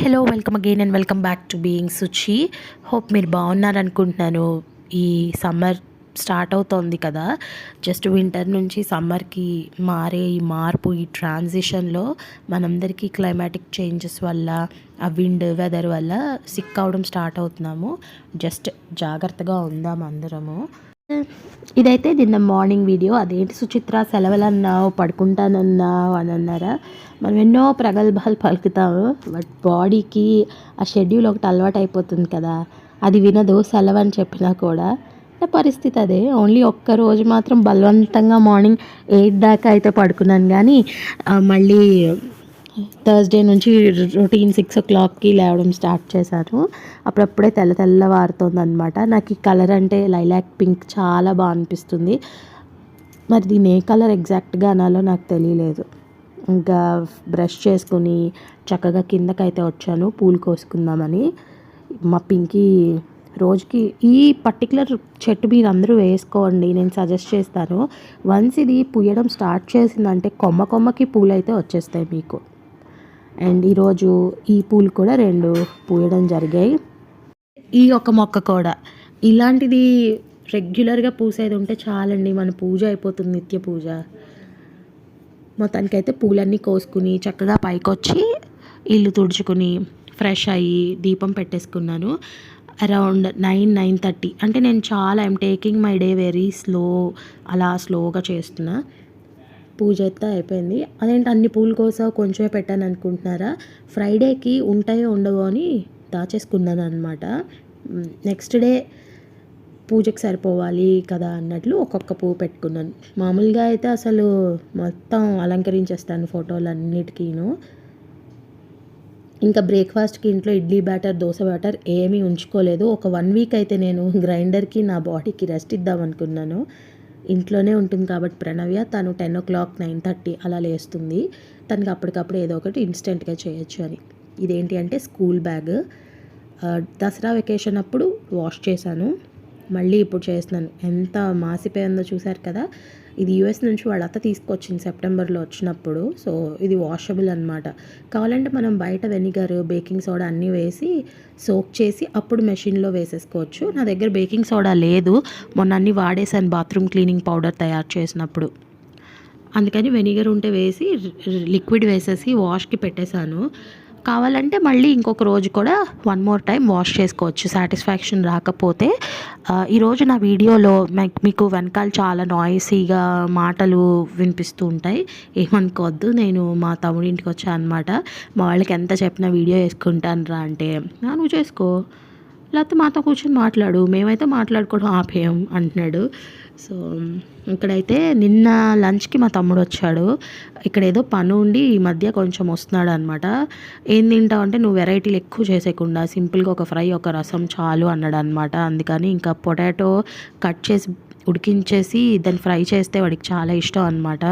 Hello welcome again and welcome back to being Suchi hope మీరు బాగున్నారనుకుంటున్నాను. ఈ summer start అవుతోంది కదా. జస్ట్ వింటర్ నుంచి సమ్మర్కి మారే ఈ మార్పు ఈ ట్రాన్సిషన్లో మనందరికీ క్లైమాటిక్ చేంజెస్ వల్ల ఆ విండ్ వెదర్ వల్ల సిక్ అవడం స్టార్ట్ అవుతున్నాము. జస్ట్ జాగ్రత్తగా ఉందాం అందరము. ఇదైతే నిన్న మార్నింగ్ వీడియో. అదేంటి సుచిత్ర సెలవులన్నావు పడుకుంటానన్నావు అని అన్నారా? మనం ఎన్నో ప్రగల్భాలు పలుకుతాము. బట్ బాడీకి ఆ షెడ్యూల్ ఒకటి అలవాటు అయిపోతుంది కదా. అది వినదు సెలవు అని చెప్పినా కూడా. పరిస్థితి అదే. ఓన్లీ ఒక్క రోజు మాత్రం బలవంతంగా మార్నింగ్ ఎయిట్ దాకా అయితే పడుకున్నాను. కానీ మళ్ళీ థర్స్డే నుంచి రొటీన్ సిక్స్ ఓ క్లాక్కి లేవడం స్టార్ట్ చేశాను అప్పుడప్పుడే తెల్ల తెల్ల వారుతుంది అనమాట నాకు ఈ కలర్ అంటే లైలాక్ పింక్ చాలా బాగా అనిపిస్తుంది. మరి దీని ఏ కలర్ ఎగ్జాక్ట్గా అనాలో నాకు తెలియలేదు. ఇంకా బ్రష్ చేసుకుని చక్కగా కిందకైతే వచ్చాను పూలు కోసుకుందామని. మా పింకీ రోజుకి ఈ పర్టికులర్ చెట్టు మీరు అందరూ వేసుకోండి నేను సజెస్ట్ చేస్తాను. వన్స్ ఇది పూయడం స్టార్ట్ చేసిందంటే కొమ్మ కొమ్మకి పూలు అయితే వచ్చేస్తాయి మీకు. అండ్ ఈరోజు ఈ పూలు కూడా రెండు పూయడం జరిగాయి. ఈ ఒక మొక్క కూడా. ఇలాంటిది రెగ్యులర్గా పూసేది ఉంటే చాలండి. మన పూజ అయిపోతుంది నిత్య పూజ. మొత్తానికైతే పూలన్నీ కోసుకుని చక్కగా పైకొచ్చి ఇల్లు తుడుచుకుని ఫ్రెష్ అయ్యి దీపం పెట్టేసుకున్నాను. Around nine nine thirty. అంటే నేను చాలా I'm taking my day very slow అలా స్లోగా చేస్తున్నా. పూజ అయితే అయిపోయింది. అదేంటి అన్ని పూలు కోసం కొంచెమే పెట్టాను అనుకుంటున్నారా? ఫ్రైడేకి ఉంటాయో ఉండవో అని దాచేసుకున్నాను అనమాట నెక్స్ట్ డే పూజకి సరిపోవాలి కదా అన్నట్లు ఒక్కొక్క పువ్వు పెట్టుకున్నాను. మామూలుగా అయితే అసలు మొత్తం అలంకరించేస్తాను ఫోటోలన్నిటికీను. ఇంకా బ్రేక్ఫాస్ట్కి ఇంట్లో ఇడ్లీ బ్యాటర్ దోశ బ్యాటర్ ఏమీ ఉంచుకోలేదు. ఒక వన్ వీక్ అయితే నేను గ్రైండర్కి నా బాడీకి రెస్ట్ ఇద్దాం అనుకున్నాను. ఇంట్లోనే ఉంటుంది కాబట్టి ప్రణవ్య తను ten o'clock nine thirty అలా లేస్తుంది. తనకి అప్పటికప్పుడు ఏదో ఒకటి ఇన్స్టెంట్గా చేయొచ్చు అని. ఇదేంటి అంటే స్కూల్ బ్యాగ్. దసరా వెకేషన్ అప్పుడు వాష్ చేశాను. మళ్ళీ ఇప్పుడు చేస్తున్నాను. ఎంత మాసిపోయిందో చూశారు కదా? ఇది యూఎస్ నుంచి వాళ్ళ అత్త తీసుకొచ్చింది సెప్టెంబర్లో వచ్చినప్పుడు. సో ఇది వాషబుల్ అనమాట కావాలంటే మనం బయట వెనిగర్ బేకింగ్ సోడా అన్నీ వేసి సోక్ చేసి అప్పుడు మెషిన్లో వేసేసుకోవచ్చు. నా దగ్గర బేకింగ్ సోడా లేదు. మొన్న అన్నీ వాడేసాను బాత్రూమ్ క్లీనింగ్ పౌడర్ తయారు చేసినప్పుడు. అందుకని వెనిగర్ ఉంటే వేసి లిక్విడ్ వేసేసి వాష్కి పెట్టేశాను. కావాలంటే మళ్ళీ ఇంకొక రోజు కూడా వన్ మోర్ టైం వాష్ చేసుకోవచ్చు. సాటిస్ఫాక్షన్ రాకపోతే ఈరోజు నా వీడియోలో మీకు- వెనకాల చాలా నాయిసీగా మాటలు వినిపిస్తూ ఉంటాయి. ఏమనుకోవద్దు నేను మా తమ్ముడి ఇంటికి వచ్చాను అనమాట మా వాళ్ళకి ఎంత చెప్పినా వీడియో వేసుకుంటాను రా అంటే నువ్వు చేసుకో. లేకపోతే మాతో కూర్చొని మాట్లాడు. మేమైతే మాట్లాడుకోవడం ఆపేయం అంటున్నాడు. సో ఇక్కడైతే నిన్న లంచ్కి మా తమ్ముడు వచ్చాడు ఇక్కడ ఏదో పని ఉండి ఈ మధ్య కొంచెం వస్తున్నాడు అనమాట ఏం తింటావు అంటే నువ్వు వెరైటీలు ఎక్కువ చేసేయకుండా సింపుల్గా ఒక ఫ్రై ఒక రసం చాలు అన్నాడు అనమాట అందుకని ఇంకా పొటాటో కట్ చేసి ఉడికించేసి దాన్ని ఫ్రై చేస్తే వాడికి చాలా ఇష్టం అనమాట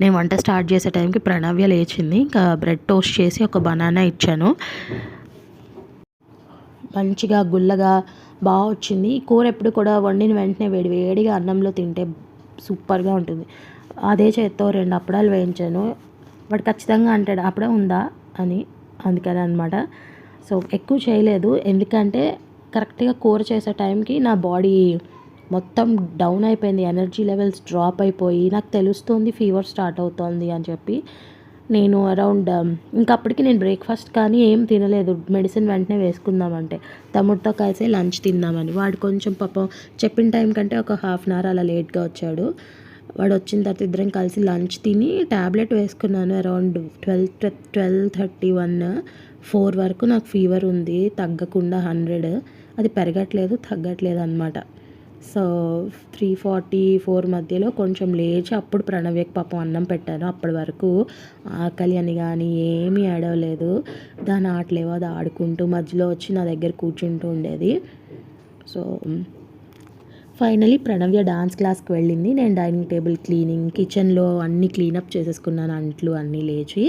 నేను వంట స్టార్ట్ చేసే టైంకి ప్రణవ్య లేచింది. ఇంకా బ్రెడ్ టోస్ట్ చేసి ఒక బనానా ఇచ్చాను. మంచిగా గుల్లగా బాగా వచ్చింది. ఈ కూర ఎప్పుడు కూడా వండిన వెంటనే వేడి వేడిగా అన్నంలో తింటే సూపర్గా ఉంటుంది. అదే చేత్తో రెండు అప్పడాలు వేయించాను. వాడు ఖచ్చితంగా అంటాడు అప్పుడే ఉందా? అని. అందుకని అనమాట సో ఎక్కువ చేయలేదు. ఎందుకంటే కరెక్ట్గా కూర చేసే టైంకి నా బాడీ మొత్తం డౌన్ అయిపోయింది. ఎనర్జీ లెవెల్స్ డ్రాప్ అయిపోయి నాకు తెలుస్తుంది ఫీవర్ స్టార్ట్ అవుతోంది అని చెప్పి. నేను అరౌండ్ um, ఇంకా అప్పటికి నేను బ్రేక్ఫాస్ట్ కానీ ఏం తినలేదు. మెడిసిన్ వెంటనే వేసుకుందామంటే. తమ్ముడితో కలిసి లంచ్ తిందామని. వాడు కొంచెం పాపం చెప్పిన టైం కంటే ఒక హాఫ్ అన్ అవర్ అలా లేట్గా వచ్చాడు. వాడు వచ్చిన తర్వాత ఇద్దరం కలిసి లంచ్ తిని ట్యాబ్లెట్ వేసుకున్నాను around twelve twelve thirty one four వరకు నాకు ఫీవర్ ఉంది. తగ్గకుండా హండ్రెడ్ అది పెరగట్లేదు తగ్గట్లేదు అనమాట సో త్రీ ఫార్టీ ఫోర్ మధ్యలో కొంచెం లేచి అప్పుడు ప్రణవ్యకి పాపం అన్నం పెట్టాను. అప్పటి వరకు ఆకలి అని కానీ ఏమీ ఆడవలేదు దాని ఆటలేవో అది ఆడుకుంటూ మధ్యలో వచ్చి నా దగ్గర కూర్చుంటూ ఉండేది. సో ఫైనలీ ప్రణవ్య డాన్స్ క్లాస్కి వెళ్ళింది. నేను డైనింగ్ టేబుల్ క్లీనింగ్ కిచెన్లో అన్నీ క్లీనప్ చేసేసుకున్నాను. అంట్లు అన్నీ లేచి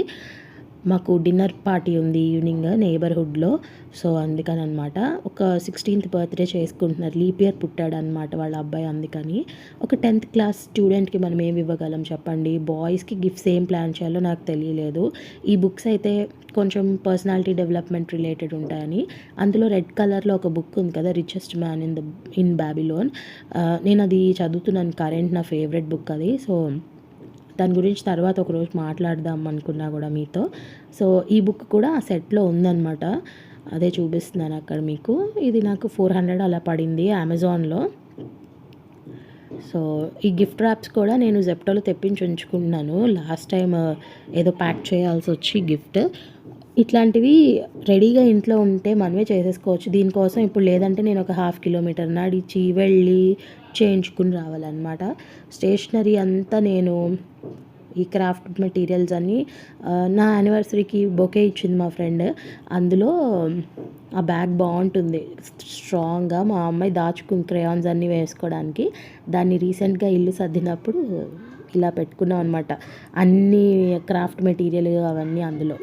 మాకు డిన్నర్ పార్టీ ఉంది ఈవినింగ్ నేబర్హుడ్లో సో అందుకని అనమాట ఒక సిక్స్టీన్త్ బర్త్డే చేసుకుంటున్నారు. లీప్ ఇయర్ పుట్టాడు అనమాట వాళ్ళ అబ్బాయి అందుకని. ఒక టెన్త్ క్లాస్ స్టూడెంట్కి మనం ఏమి ఇవ్వగలం చెప్పండి? బాయ్స్కి గిఫ్ట్స్ ఏం ప్లాన్ చేయాలో నాకు తెలియలేదు. ఈ బుక్స్ అయితే కొంచెం పర్సనాలిటీ డెవలప్మెంట్ రిలేటెడ్ ఉంటాయని. అందులో రెడ్ కలర్లో ఒక బుక్ ఉంది కదా richest man in the in Babylon నేను అది చదువుతున్నాను. కరెంట్ నా ఫేవరెట్ బుక్ అది. సో దాని గురించి తర్వాత ఒకరోజు మాట్లాడదాం అనుకున్నా కూడా మీతో. సో ఈ బుక్ కూడా ఆ సెట్లో ఉందన్నమాట. అదే చూపిస్తున్నాను అక్కడ మీకు. ఇది నాకు ఫోర్ హండ్రెడ్ అలా పడింది అమెజాన్లో. సో ఈ గిఫ్ట్ ర్యాప్స్ కూడా నేను జెప్టోలో తెప్పించి ఉంచుకున్నాను లాస్ట్ టైం ఏదో ప్యాక్ చేయాల్సి వచ్చి గిఫ్ట్. ఇట్లాంటివి రెడీగా ఇంట్లో ఉంటే మనమే చేసేసుకోవచ్చు. దీనికోసం ఇప్పుడు లేదంటే నేను ఒక హాఫ్ కిలోమీటర్ నడిచి వెళ్ళి చేయించుకుని రావాలన్నమాట. స్టేషనరీ అంతా నేను ఈ క్రాఫ్ట్ మెటీరియల్స్ అన్నీ నా యానివర్సరీకి బొకే ఇచ్చింది మా ఫ్రెండ్. అందులో ఆ బ్యాగ్ బాగుంటుంది. స్ట్రాంగ్గా మా అమ్మాయి దాచుకుని క్రేయాన్స్ అన్నీ వేసుకోవడానికి. దాన్ని రీసెంట్గా ఇల్లు సర్దినప్పుడు ఇలా పెట్టుకున్నాం అనమాట అన్ని క్రాఫ్ట్ మెటీరియల్ అవన్నీ అందులో.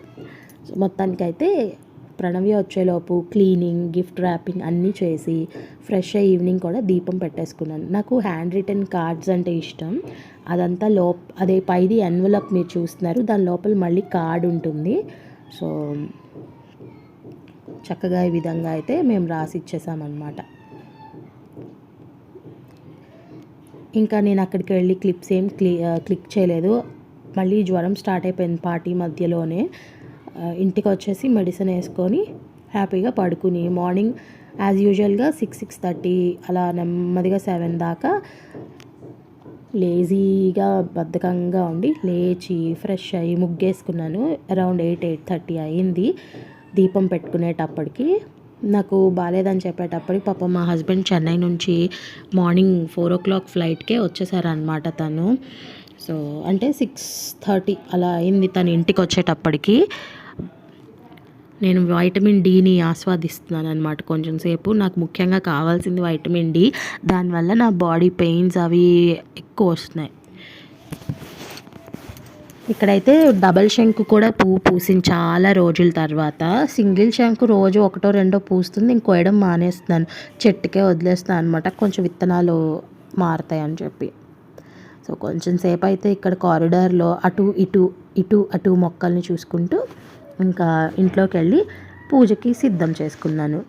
మొత్తానికైతే ప్రణవి వచ్చేలోపు క్లీనింగ్ గిఫ్ట్ ర్యాపింగ్ అన్నీ చేసి ఫ్రెష్ అయ్యి ఈవినింగ్ కూడా దీపం పెట్టేసుకున్నాను. నాకు హ్యాండ్ రిటర్న్ కార్డ్స్ అంటే ఇష్టం. అదంతా లోప్ అదే పైది ఎన్వలప్ మీరు చూస్తున్నారు. దాని లోపల మళ్ళీ కార్డ్ ఉంటుంది. సో చక్కగా ఈ విధంగా అయితే మేము రాసి ఇచ్చేసామన్నమాట. ఇంకా నేను అక్కడికి వెళ్ళి క్లిప్స్ ఏం క్లి క్లిక్ చేయలేదు. మళ్ళీ జ్వరం స్టార్ట్ అయిపోయింది పార్టీ మధ్యలోనే. ఇంటికి వచ్చేసి మెడిసిన్ వేసుకొని హ్యాపీగా పడుకుని మార్నింగ్ యాజ్ యూజువల్గా సిక్స్ సిక్స్ థర్టీ అలా నెమ్మదిగా సెవెన్ దాకా లేజీగా బద్ధకంగా ఉండి లేచి ఫ్రెష్ అయ్యి ముగ్గేసుకున్నాను. అరౌండ్ ఎయిట్ ఎయిట్ థర్టీ అయింది. దీపం పెట్టుకునేటప్పటికి నాకు బాగాలేదని చెప్పేటప్పటికి పాపం మా హస్బెండ్ చెన్నై నుంచి మార్నింగ్ ఫోర్ ఓ క్లాక్ ఫ్లైట్కే వచ్చేసారనమాట తను. సో అంటే సిక్స్ థర్టీ అలా అయింది తను ఇంటికి వచ్చేటప్పటికి నేను వైటమిన్ డిని ఆస్వాదిస్తున్నాను అనమాట కొంచెం సేపు. నాకు ముఖ్యంగా కావాల్సింది వైటమిన్ డి దానివల్ల నా బాడీ పెయిన్స్ అవి ఎక్కువ వస్తున్నాయి. ఇక్కడైతే డబల్ శంకు కూడా పువ్వు పూసింది చాలా రోజుల తర్వాత. సింగిల్ శంకు రోజు ఒకటో రెండో పూస్తుంది. ఇంకోయడం మానేస్తున్నాను. చెట్టుకే వదిలేస్తాను అనమాట కొంచెం విత్తనాలు మారుతాయి అని చెప్పి. సో కొంచెం సేపు అయితే ఇక్కడ కారిడార్లో అటు ఇటు ఇటు అటు మొక్కల్ని చూసుకుంటూ ఇంకా ఇంట్లోకి వెళ్ళి పూజకి సిద్ధం చేసుకున్నాను.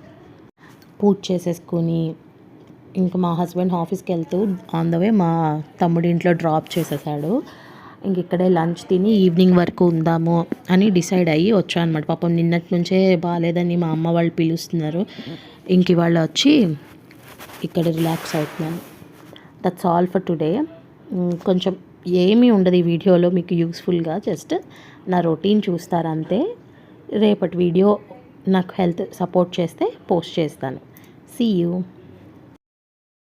పూజ చేసేసుకుని ఇంకా మా హస్బెండ్ ఆఫీస్కి వెళ్తూ ఆన్ ద వే మా తమ్ముడి ఇంట్లో డ్రాప్ చేసేసాడు. ఇంక ఇక్కడే లంచ్ తిని ఈవినింగ్ వరకు ఉందాము అని డిసైడ్ అయ్యి వచ్చాను అనమాట పాపం నిన్నటి నుంచే బాగాలేదని మా అమ్మ వాళ్ళు పిలుస్తున్నారు. ఇంక ఇవాళ వచ్చి ఇక్కడ రిలాక్స్ అవుతున్నాను. దట్స్ ఆల్ ఫర్ టుడే కొంచెం ఏమీ ఉండదు ఈ వీడియోలో మీకు యూస్ఫుల్గా జస్ట్ నా రొటీన్ చూస్తారంతే రేపటి వీడియో నాకు హెల్త్ సపోర్ట్ చేస్తే పోస్ట్ చేస్తాను. See you